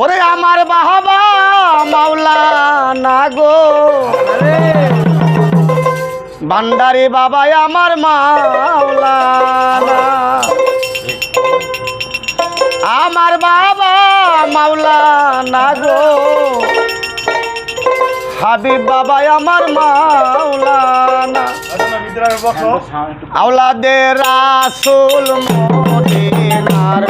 ওরে আমার বাহাবা মাওলা না গো। ভান্ডারি বাবাই আমার মাওলা আমার বাবা মাওলা না গো। হাবিব বাবাই আমার মাওলানা। আওলাদে রাসুল মদিনার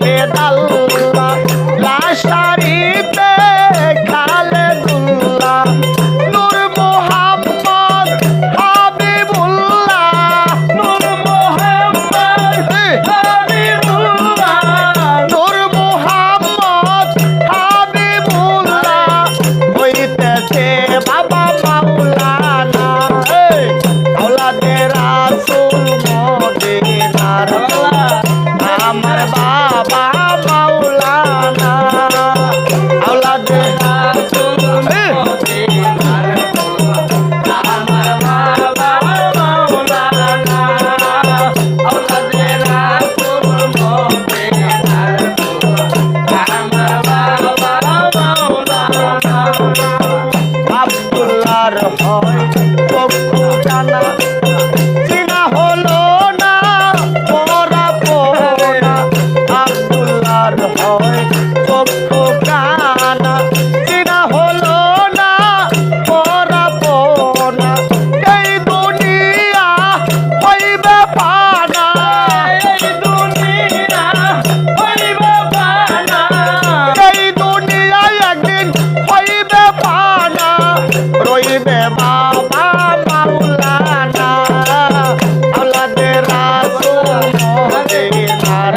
হে আল্লাহ লাশারিতে খালে দুল্লাহ নূর মোহাম্মদ হাবিবুল্লাহ নূর মোহাম্মদ হাবিবুল্লাহ নূর বাবা মাওলা।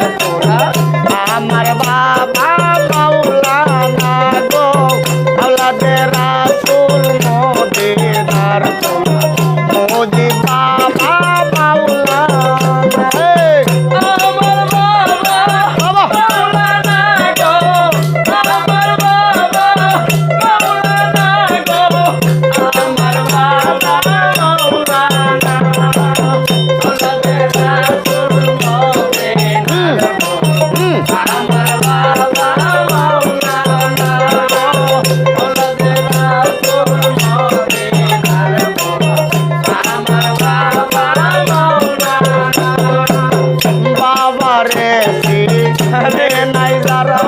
थोड़ा রে নাই যারা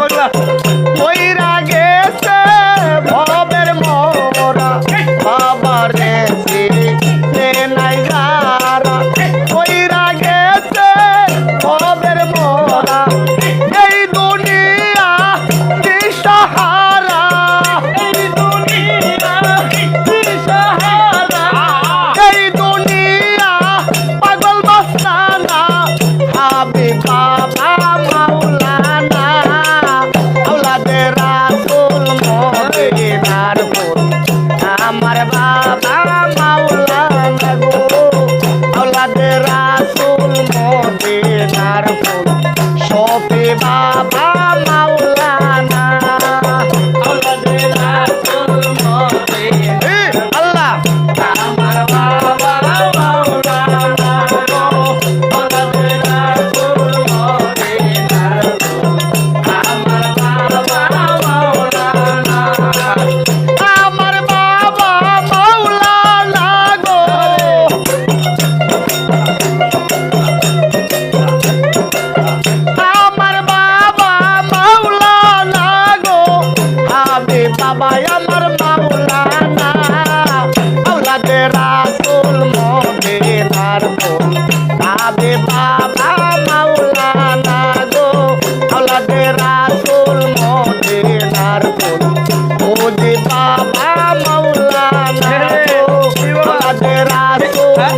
রাসুল মদিনার ফুল আমার বাবা মাওলা গো। আওলাদ রাসুল মদিনার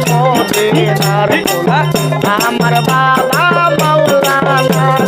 মদিনার আমার বাবা মাওলানা